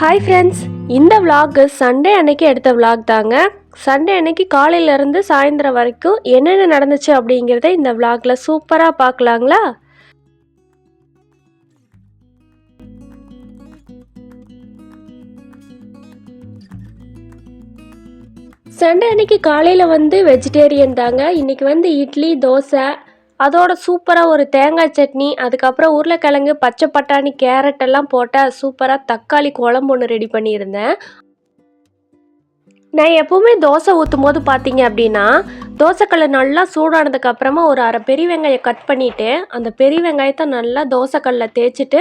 Hi friends இந்த vlog Sunday அன்னைக்கு எடுத்த விலாக் தாங்க. சண்டே அன்னைக்கு காலையிலேருந்து சாயந்தரம் வரைக்கும் என்னென்ன நடந்துச்சு அப்படிங்கிறத இந்த விலாகில் சூப்பராக பார்க்கலாங்களா? சண்டே அன்னைக்கு காலையில் வந்து வெஜிடேரியன் தாங்க. இன்னைக்கு வந்து இட்லி தோசை அதோட சூப்பராக ஒரு தேங்காய் சட்னி அதுக்கப்புறம் உருளைக்கிழங்கு பச்சை பட்டாணி கேரட் எல்லாம் போட்டால் சூப்பராக தக்காளி குழம்பு ஒன்று ரெடி பண்ணியிருந்தேன். நான் எப்போவுமே தோசை ஊற்றும் போது பார்த்தீங்க அப்படின்னா தோசைக்கல்லை நல்லா சூடானதுக்கு அப்புறமா ஒரு அரை பெரிய வெங்காயம் கட் பண்ணிவிட்டு அந்த பெரிய வெங்காயத்தை நல்லா தோசைக்கல்ல தேய்ச்சிட்டு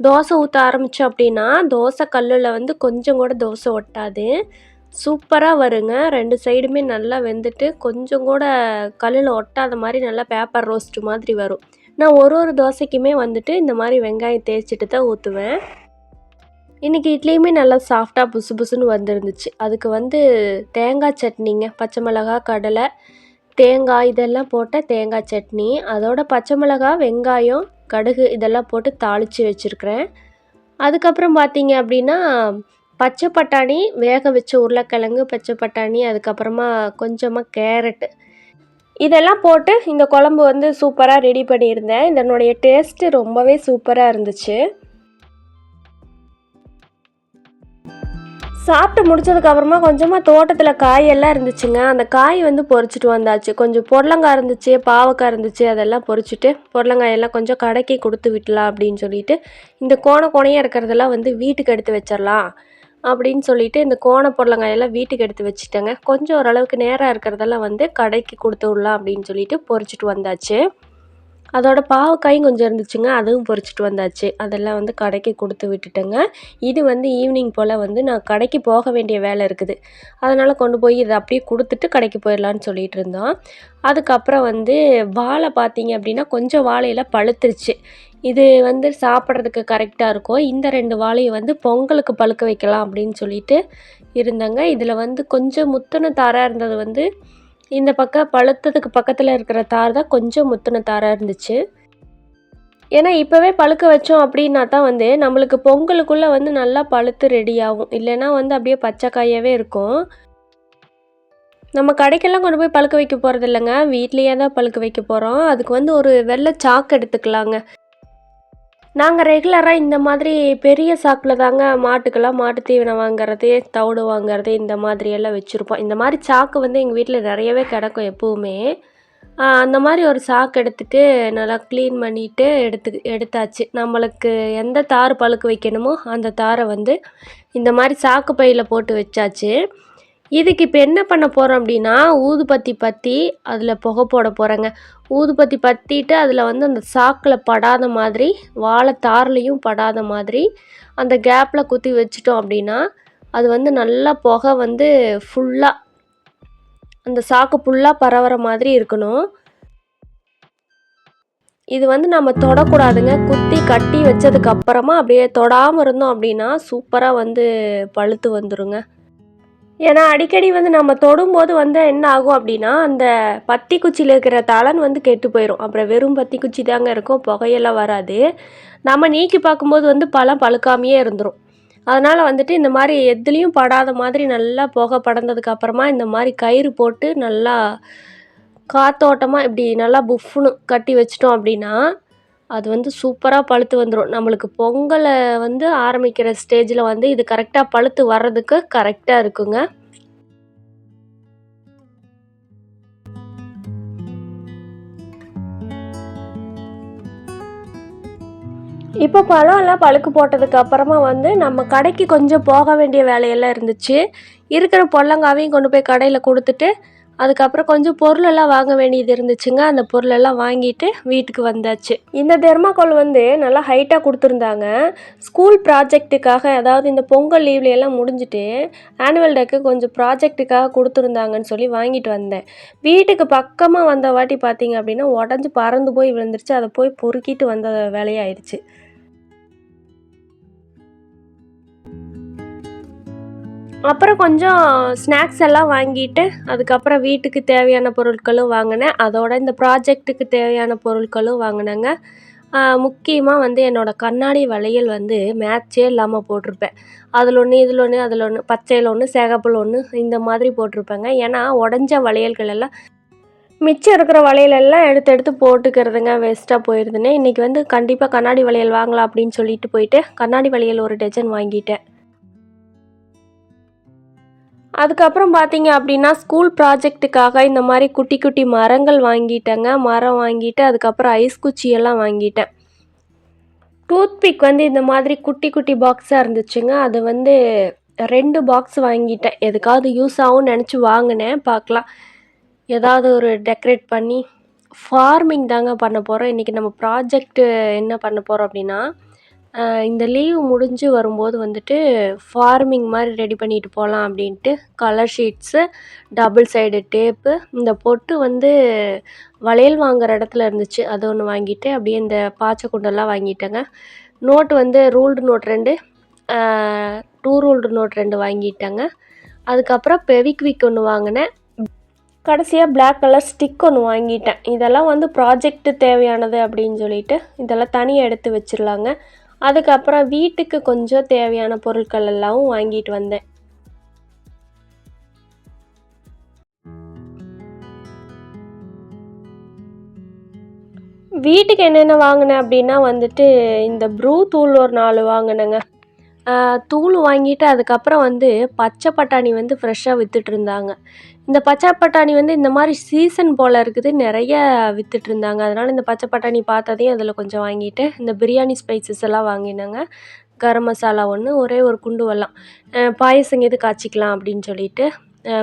தோசை ஊற்ற ஆரம்பித்தோம் அப்படின்னா தோசை கல்லில் வந்து கொஞ்சம் கூட தோசை ஒட்டாது. சூப்பராக வருங்க. ரெண்டு சைடுமே நல்லா வெந்துட்டு கொஞ்சம் கூட கல்லில் ஒட்டாத மாதிரி நல்லா பேப்பர் ரோஸ்ட் மாதிரி வரும். நான் ஒரு ஒரு தோசைக்குமே வந்துட்டு இந்த மாதிரி வெங்காயம் தேய்ச்சிட்டு தான் ஊற்றுவேன் இன்றைக்கி இட்லியுமே நல்லா சாஃப்டாக புசு புசுன்னு வந்துருந்துச்சு. அதுக்கு வந்து தேங்காய் சட்னிங்க பச்சை மிளகா கடலை தேங்காய் இதெல்லாம் போட்ட தேங்காய் சட்னி அதோட பச்சை மிளகா வெங்காயம் கடுகு இதெல்லாம் போட்டு தாளித்து வச்சுருக்கிறேன். அதுக்கப்புறம் பார்த்தீங்க அப்படின்னா பச்சை பட்டாணி வேக வச்ச உருளைக்கிழங்கு பச்சை பட்டாணி அதுக்கப்புறமா கொஞ்சமாக கேரட்டு இதெல்லாம் போட்டு இந்த குழம்பு வந்து சூப்பராக ரெடி பண்ணியிருந்தேன். இதனுடைய டேஸ்ட்டு ரொம்பவே சூப்பராக இருந்துச்சு. சாப்பிட்டு முடிச்சதுக்கப்புறமா கொஞ்சமாக தோட்டத்தில் காயெல்லாம் இருந்துச்சுங்க. அந்த காய் வந்து பொறிச்சிட்டு வந்தாச்சு. கொஞ்சம் பொடலங்காய் இருந்துச்சு பாவக்காய் இருந்துச்சு அதெல்லாம் பொறிச்சிட்டு பொடலங்காயெல்லாம் கொஞ்சம் கடைக்கு கொடுத்து விட்டலாம் அப்படின்னு சொல்லிட்டு இந்த கோண கோணையாக இருக்கிறதெல்லாம் வந்து வீட்டுக்கு எடுத்து வச்சிடலாம். அப்படின்னு சொல்லிட்டு இந்த கோண பொருளங்காயெல்லாம் வீட்டுக்கு எடுத்து வச்சுட்டேங்க. கொஞ்சம் ஓரளவுக்கு நேராக இருக்கிறதெல்லாம் வந்து கடைக்கு கொடுத்து விடலாம் அப்படின்னு சொல்லிட்டு பொறிச்சிட்டு வந்தாச்சு. அதோட பாவக்காயும் கொஞ்சம் இருந்துச்சுங்க அதுவும் பொறிச்சிட்டு வந்தாச்சு. அதெல்லாம் வந்து கடைக்கு கொடுத்து விட்டுட்டேங்க. இது வந்து ஈவினிங் போல் வந்து நான் கடைக்கு போக வேண்டிய வேலை இருக்குது. அதனால் கொண்டு போய் இதை அப்படியே கொடுத்துட்டு கடைக்கு போயிடலான்னு சொல்லிட்டு இருந்தோம். அதுக்கப்புறம் வந்து வாழை பார்த்தீங்க அப்படின்னா கொஞ்சம் வாழையில பழுத்துருச்சு. இது வந்து சாப்பிட்றதுக்கு கரெக்டாக இருக்கும் இந்த ரெண்டு வாழையை வந்து பொங்கலுக்கு பழுக்க வைக்கலாம் அப்படின்னு சொல்லிட்டு இருந்தேங்க. இதில் வந்து கொஞ்சம் முத்துன தாராக இருந்தது வந்து இந்த பக்கம் பழுத்ததுக்கு பக்கத்தில் இருக்கிற தார் தான் கொஞ்சம் முத்துன தாராக இருந்துச்சு. ஏன்னா இப்போவே பழுக்க வச்சோம் அப்படின்னா தான் வந்து நம்மளுக்கு பொங்கலுக்குள்ளே வந்து நல்லா பழுத்து ரெடி ஆகும். இல்லைன்னா வந்து அப்படியே பச்சைக்காயாகவே இருக்கும். நம்ம கடைக்கெல்லாம் கொண்டு போய் பழுக்க வைக்க போகிறது இல்லைங்க வீட்லேயே தான் பழுக்க வைக்க போகிறோம் அதுக்கு வந்து ஒரு வெள்ளை சாக்கு எடுத்துக்கலாங்க. நாங்கள் ரெகுலராக இந்த மாதிரி பெரிய சாக்கில் தாங்க மாட்டுக்கெல்லாம் மாட்டு தீவனம் வாங்குறது தவிடு வாங்குறது இந்த மாதிரி எல்லாம் வச்சுருப்போம். இந்த மாதிரி சாக்கு வந்து எங்கள் வீட்டில் நிறையவே கிடக்கும் எப்போவுமே. அந்த மாதிரி ஒரு சாக்கு எடுத்துட்டு நல்லா க்ளீன் பண்ணிவிட்டு எடுத்து எடுத்தாச்சு. நம்மளுக்கு எந்த தார் பழுக்க வைக்கணுமோ அந்த தாரை வந்து இந்த மாதிரி சாக்கு பையில் போட்டு வச்சாச்சு. இதுக்கு இப்போ என்ன பண்ண போகிறோம் அப்படின்னா ஊதுபத்தி பற்றி அதில் புகை போட போகிறேங்க ஊதுபத்தி பற்றிட்டு அதில் வந்து அந்த சாக்கில் படாத மாதிரி வாழைத்தார்லேயும் படாத மாதிரி அந்த கேப்பில் குத்தி வச்சிட்டோம் அப்படின்னா அது வந்து நல்லா புகை வந்து ஃபுல்லாக அந்த சாக்கு ஃபுல்லாக பரவுற மாதிரி இருக்கணும். இது வந்து நம்ம தொடக்கூடாதுங்க. குத்தி கட்டி வச்சதுக்கு அப்புறமா அப்படியே தொடாமல் இருந்தோம் அப்படின்னா சூப்பராக வந்து பழுத்து வந்துருங்க. ஏன்னா அடிக்கடி வந்து நம்ம தொடும்போது வந்து என்ன ஆகும் அப்படின்னா அந்த பத்தி குச்சியில் இருக்கிற தலன் வந்து கெட்டு போயிடும் அப்புறம் வெறும் பத்தி குச்சி தாங்க இருக்கும். புகையெல்லாம் வராது. நம்ம நீக்கி பார்க்கும்போது வந்து பழம் பழுக்காமையே இருந்துடும் அதனால் வந்துட்டு இந்த மாதிரி எதுலேயும் படாத மாதிரி நல்லா புகை படந்ததுக்கப்புறமா இந்த மாதிரி கயிறு போட்டு நல்லா காத்தோட்டமாக இப்படி நல்லா புஃப்னு கட்டி வச்சிட்டோம் அப்படின்னா அது வந்து சூப்பராக பழுத்து வந்துடும் நம்மளுக்கு பொங்கலை வந்து ஆரம்பிக்கிற ஸ்டேஜில் வந்து இது கரெக்டாக பழுத்து வர்றதுக்கு கரெக்டாக இருக்குங்க. இப்போ பழம் எல்லாம் பழுக்கு போட்டதுக்கு அப்புறமா வந்து நம்ம கடைக்கு கொஞ்சம் போக வேண்டிய வேலையெல்லாம் இருந்துச்சு. இருக்கிற பொல்லங்காவையும் கொண்டு போய் கடையில் கொடுத்துட்டு அதுக்கப்புறம் கொஞ்சம் பொருளெல்லாம் வாங்க வேண்டியது இருந்துச்சுங்க. அந்த பொருளெல்லாம் வாங்கிட்டு வீட்டுக்கு வந்தாச்சு. இந்த தெர்மாக்கோல் வந்து நல்லா ஹைட்டாக கொடுத்துருந்தாங்க. ஸ்கூல் ப்ராஜெக்ட்டுக்காக அதாவது இந்த பொங்கல் லீவ்ல எல்லாம் முடிஞ்சுட்டு ஆனுவல் டேக்கு கொஞ்சம் ப்ராஜெக்ட்டுக்காக கொடுத்துருந்தாங்கன்னு சொல்லி வாங்கிட்டு வந்தேன். வீட்டுக்கு பக்கமாக வந்த வாட்டி பார்த்தீங்க அப்படின்னா உடஞ்சி பறந்து போய் விழுந்துருச்சு. அதை போய் பொறுக்கிட்டு வந்த வேலையாயிடுச்சு. அப்புறம் கொஞ்சம் ஸ்நாக்ஸ் எல்லாம் வாங்கிட்டு அதுக்கப்புறம் வீட்டுக்கு தேவையான பொருட்களும் வாங்கினேன். அதோட இந்த ப்ராஜெக்ட்டுக்கு தேவையான பொருட்களும் வாங்கினேங்க. முக்கியமாக வந்து என்னோடய கண்ணாடி வளையல் வந்து மேட்ச்சே இல்லாமல் போட்டிருப்பேன். அதில் ஒன்று இதில் ஒன்று அதில் ஒன்று பச்சையில் ஒன்று சேகப்பில் ஒன்று இந்த மாதிரி போட்டிருப்பேங்க. ஏன்னா உடஞ்ச வளையல்கள் எல்லாம் மிச்சம் இருக்கிற வளையலெல்லாம் எடுத்து எடுத்து போட்டுக்கிறதுங்க வேஸ்ட்டாக போயிடுதுன்னு இன்றைக்கி வந்து கண்டிப்பாக கண்ணாடி வளையல் வாங்கலாம் அப்படின்னு சொல்லிட்டு போயிட்டு கண்ணாடி வளையல் ஒரு டஜன் வாங்கிட்டேன். அதுக்கப்புறம் பார்த்தீங்க அப்படின்னா ஸ்கூல் ப்ராஜெக்ட்டுக்காக இந்த மாதிரி குட்டி குட்டி மரங்கள் வாங்கிட்டேங்க. மரம் வாங்கிட்டு அதுக்கப்புறம் ஐஸ் குச்சியெல்லாம் வாங்கிட்டேன். டூத்பிக் வந்து இந்த மாதிரி குட்டி குட்டி பாக்ஸாக இருந்துச்சுங்க. அது வந்து ரெண்டு பாக்ஸ் வாங்கிட்டேன். எதுக்காவது யூஸ் ஆகும்னு நினச்சி வாங்கினேன். பார்க்கலாம். ஏதாவது ஒரு டெக்கரேட் பண்ணி ஃபார்மிங் தாங்க பண்ண போகிறோம் இன்றைக்கி நம்ம ப்ராஜெக்ட்டு என்ன பண்ண போகிறோம் அப்படின்னா இந்த லீவு முடிஞ்சு வரும்போது வந்துட்டு ஃபார்மிங் மாதிரி ரெடி பண்ணிட்டு போகலாம் அப்படின்ட்டு colour sheets double side tape இந்த பொட்டு வந்து வளையல் வாங்குற இடத்துல இருந்துச்சு. அது ஒன்று வாங்கிட்டு அப்படியே இந்த பாச்சை குண்டெல்லாம் வாங்கிட்டேங்க. நோட்டு வந்து ரூல்டு நோட் ரெண்டு டூ ரூல்டு நோட் ரெண்டு வாங்கிட்டேங்க. அதுக்கப்புறம் பெவிக்விக் ஒன்று வாங்கினேன். கடைசியாக பிளாக் கலர் ஸ்டிக் ஒன்று வாங்கிட்டேன். இதெல்லாம் வந்து ப்ராஜெக்ட்டு தேவையானது அப்படின்னு சொல்லிட்டு இதெல்லாம் தனியாக எடுத்து வச்சிடலாங்க. அதுக்கப்புறம் வீட்டுக்கு கொஞ்சம் தேவையான பொருட்கள் எல்லாம் வாங்கிட்டு வந்தேன். வீட்டுக்கு என்னென்ன வாங்கினேன் அப்படின்னா வந்துட்டு இந்த ப்ரூ தூள் ஒரு நாலு வாங்கினேங்க. தூள் வாங்கிட்டு அதுக்கப்புறம் வந்து பச்சை பட்டாணி வந்து ஃப்ரெஷ்ஷாக விற்றுட்டு இருந்தாங்க. இந்த பச்சை பட்டாணி வந்து இந்த மாதிரி சீசன் போல் இருக்குது. நிறைய வித்துட்டு இருந்தாங்க. அதனால் இந்த பச்சை பட்டாணி பார்த்ததையும் அதில் கொஞ்சம் வாங்கிட்டு இந்த பிரியாணி ஸ்பைசஸ் எல்லாம் வாங்கினாங்க. கரம் மசாலா ஒன்று ஒரே ஒரு குண்டு வெல்லம். ஆஹ் பாயசம் எது காய்ச்சிக்கலாம் அப்படின்னு சொல்லிட்டு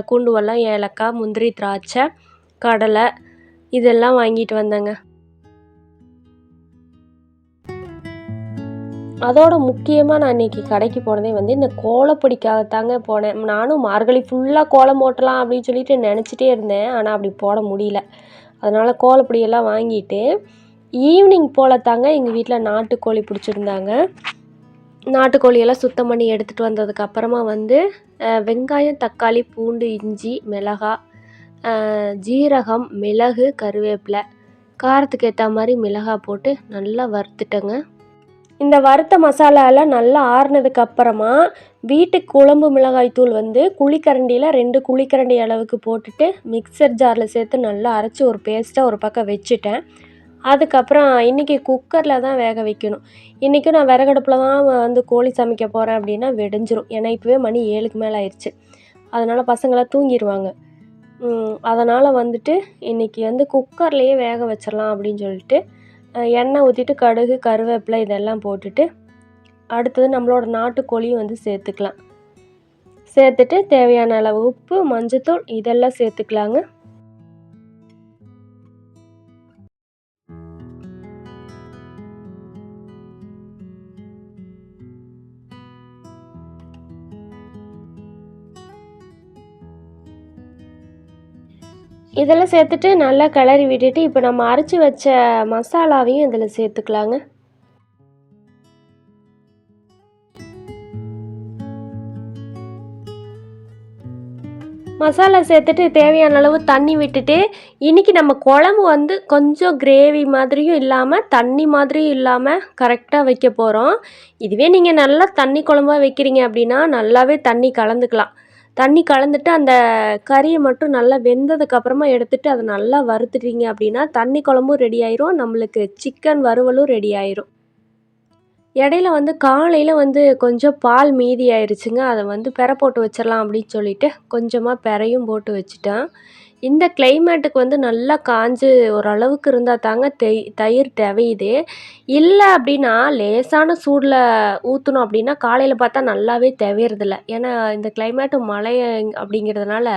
குண்டு வெல்லம் ஏலக்காய் முந்திரி திராட்சை கடலை இதெல்லாம் வாங்கிட்டு வந்தேங்க. அதோட முக்கியமாக நான் இன்றைக்கி கடைக்கு போனதே வந்து இந்த கோலப்பொடிக்காகத்தாங்க போனேன். நானும் மார்கழி ஃபுல்லாக கோலம் போட்டலாம் அப்படின்னு சொல்லிட்டு நினச்சிட்டே இருந்தேன். ஆனால் அப்படி போட முடியல. அதனால் கோலப்பொடியெல்லாம் வாங்கிட்டு ஈவினிங் போல் தாங்க எங்கள் வீட்டில் நாட்டுக்கோழி பிடிச்சிருந்தாங்க. நாட்டுக்கோழியெல்லாம் சுத்தம் பண்ணி எடுத்துகிட்டு வந்ததுக்கு அப்புறமா வந்து வெங்காயம் தக்காளி பூண்டு இஞ்சி மிளகா ஜீரகம் மிளகு கருவேப்பிலை காரத்துக்கு ஏற்ற மாதிரி மிளகாய் போட்டு நல்லா வறுத்துட்டேங்க. இந்த வறுத்த மசாலாலாம் நல்லா ஆறுனதுக்கு அப்புறமா வீட்டு குழம்பு மிளகாய் தூள் வந்து குழிக்கரண்டியில் ரெண்டு குழிக்கரண்டி அளவுக்கு போட்டுட்டு மிக்சர் ஜாரில் சேர்த்து நல்லா அரைச்சி ஒரு பேஸ்ட்டாக ஒரு பக்கம் வச்சுட்டேன். அதுக்கப்புறம் இன்றைக்கி குக்கரில் தான் வேக வைக்கணும். இன்றைக்கும் நான் விறகடுப்பில் தான் வந்து கோழி சமைக்க போகிறேன் அப்படின்னா வெடிஞ்சிரும். ஏன்னா இப்போவே மணி ஏழுக்கு மேலே ஆயிடுச்சு அதனால் பசங்களாம் தூங்கிடுவாங்க அதனால் வந்துட்டு இன்றைக்கி வந்து குக்கர்லேயே வேக வச்சிடலாம் அப்படின்னு சொல்லிட்டு எண்ணெய் ஊற்றிட்டு கடுகு கருவேப்பிலை இதெல்லாம் போட்டுட்டு அடுத்தது நம்மளோட நாட்டுக்கோழியும் வந்து சேர்த்துக்கலாம். சேர்த்துட்டு தேவையான அளவு உப்பு மஞ்சத்தூள் இதெல்லாம் சேர்த்துக்கலாங்க. இதெல்லாம் சேர்த்துட்டு நல்லா கிளறி விட்டுட்டு இப்போ நம்ம அரைச்சி வச்ச மசாலாவையும் இதில் சேர்த்துக்கலாங்க. மசாலா சேர்த்துட்டு தேவையான அளவு தண்ணி விட்டுட்டு இன்றைக்கி நம்ம குழம்பு வந்து கொஞ்சம் கிரேவி மாதிரியும் இல்லாமல் தண்ணி மாதிரியும் இல்லாமல் கரெக்டாக வைக்க போகிறோம். இதுவே நீங்கள் நல்லா தண்ணி குழம்பா வைக்கிறீங்க அப்படின்னா நல்லாவே தண்ணி கலந்துக்கலாம். தண்ணி கலந்துட்டு அந்த கறியை மட்டும் நல்லா வெந்ததுக்கு அப்புறமா எடுத்துட்டு அதை நல்லா வறுத்துட்டீங்க அப்படின்னா தண்ணி குழம்பும் ரெடி ஆயிரும். நம்மளுக்கு சிக்கன் வறுவலும் ரெடி ஆயிரும். இடையில வந்து காலையில் வந்து கொஞ்சம் பால் மீதி ஆயிடுச்சுங்க அதை வந்து பெற போட்டு வச்சிடலாம் அப்படின்னு சொல்லிட்டு கொஞ்சமாக பெறையும் போட்டு வச்சுட்டேன். இந்த கிளைமேட்டுக்கு வந்து நல்லா காஞ்சு ஓரளவுக்கு இருந்தால் தாங்க தெய் தயிர் தேவையுது. இல்லை அப்படின்னா லேசான சூடில் ஊற்றணும் அப்படின்னா காலையில் பார்த்தா நல்லாவே தேவையறதில்ல. ஏன்னா இந்த கிளைமேட்டு மழை அப்படிங்கிறதுனால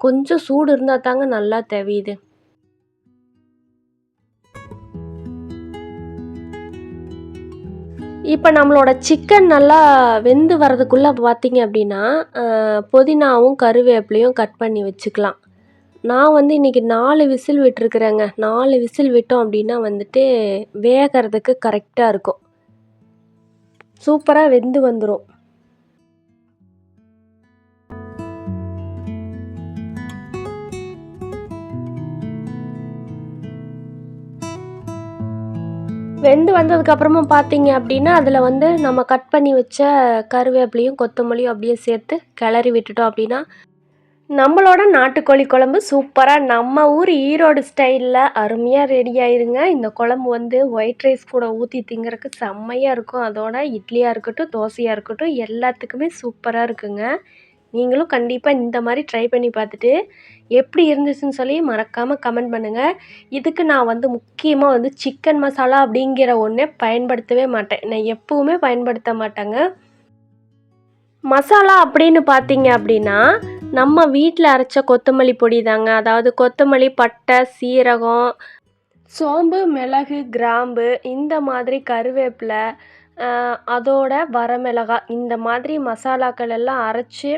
கொஞ்சம் சூடு இருந்தால் தாங்க நல்லா தேவையுது. இப்போ நம்மளோட சிக்கன் நல்லா வெந்து வரதுக்குள்ளே பார்த்தீங்க அப்படின்னா புதினாவும் கருவேப்பிலையும் கட் பண்ணி வச்சுக்கலாம். நான் வந்து இன்றைக்கி நாலு விசில் விட்டுருக்குறேங்க. நாலு விசில் விட்டோம் அப்படின்னா வந்துட்டு வேகறதுக்கு கரெக்டாக இருக்கும். சூப்பராக வெந்து வந்துடும் வெந்து வந்ததுக்கப்புறமா பார்த்தீங்க அப்படின்னா அதில் வந்து நம்ம கட் பண்ணி வச்ச கருவேப்பிலையும் கொத்தமல்லியும் அப்படியே சேர்த்து கிளறி விட்டுட்டோம் அப்படின்னா நம்மளோட நாட்டுக்கோழி குழம்பு சூப்பராக நம்ம ஊர் ஈரோடு ஸ்டைலில் அருமையாக ரெடி ஆயிருங்க. இந்த குழம்பு வந்து ஒயிட் ரைஸ் கூட ஊற்றி திங்கிறதுக்கு செம்மையாக இருக்கும். அதோட இட்லியாக இருக்கட்டும் தோசையாக இருக்கட்டும் எல்லாத்துக்குமே சூப்பராக இருக்குங்க. நீங்களும் கண்டிப்பாக இந்த மாதிரி ட்ரை பண்ணி பார்த்துட்டு எப்படி இருந்துச்சுன்னு சொல்லி மறக்காமல் கமெண்ட் பண்ணுங்கள் இதுக்கு நான் வந்து முக்கியமாக வந்து சிக்கன் மசாலா அப்படிங்கிற ஒன்றே பயன்படுத்தவே மாட்டேன். நான் எப்போவுமே பயன்படுத்த மாட்டேங்க. மசாலா அப்படின்னு பார்த்தீங்க அப்படின்னா நம்ம வீட்டில் அரைச்ச கொத்தமல்லி பொடி தாங்க. அதாவது கொத்தமல்லி பட்டை சீரகம் சோம்பு மிளகு கிராம்பு இந்த மாதிரி கருவேப்பிலை அதோட வரமிளகாய் இந்த மாதிரி மசாலாக்கள் எல்லாம் அரைச்சி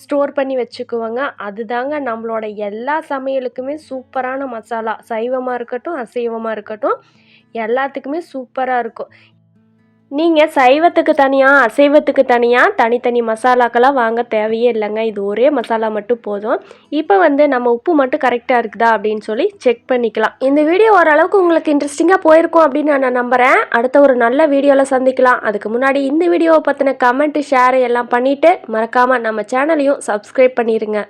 ஸ்டோர் பண்ணி வச்சுக்குவோங்க. அதுதாங்க நம்மளோட எல்லா சமையலுக்குமே சூப்பரான மசாலா. சைவமாக இருக்கட்டும் அசைவமாக இருக்கட்டும் எல்லாத்துக்குமே சூப்பராக இருக்கும். நீங்கள் சைவத்துக்கு தனியாக அசைவத்துக்கு தனியாக தனித்தனி மசாலாக்கெல்லாம் வாங்க தேவையே இல்லைங்க. இது ஒரே மசாலா மட்டும் போதும். இப்போ வந்து நம்ம உப்பு மட்டும் கரெக்டாக இருக்குதா அப்படின்னு சொல்லி செக் பண்ணிக்கலாம். இந்த வீடியோ ஓரளவுக்கு உங்களுக்கு இன்ட்ரெஸ்டிங்காக போயிருக்கும் அப்படின்னு நான் நம்புகிறேன் அடுத்த ஒரு நல்ல வீடியோவில் சந்திக்கலாம். அதுக்கு முன்னாடி இந்த வீடியோவை பற்றின கமெண்ட்டு ஷேர் எல்லாம் பண்ணிவிட்டு மறக்காமல் நம்ம சேனலையும் சப்ஸ்கிரைப் பண்ணிடுங்க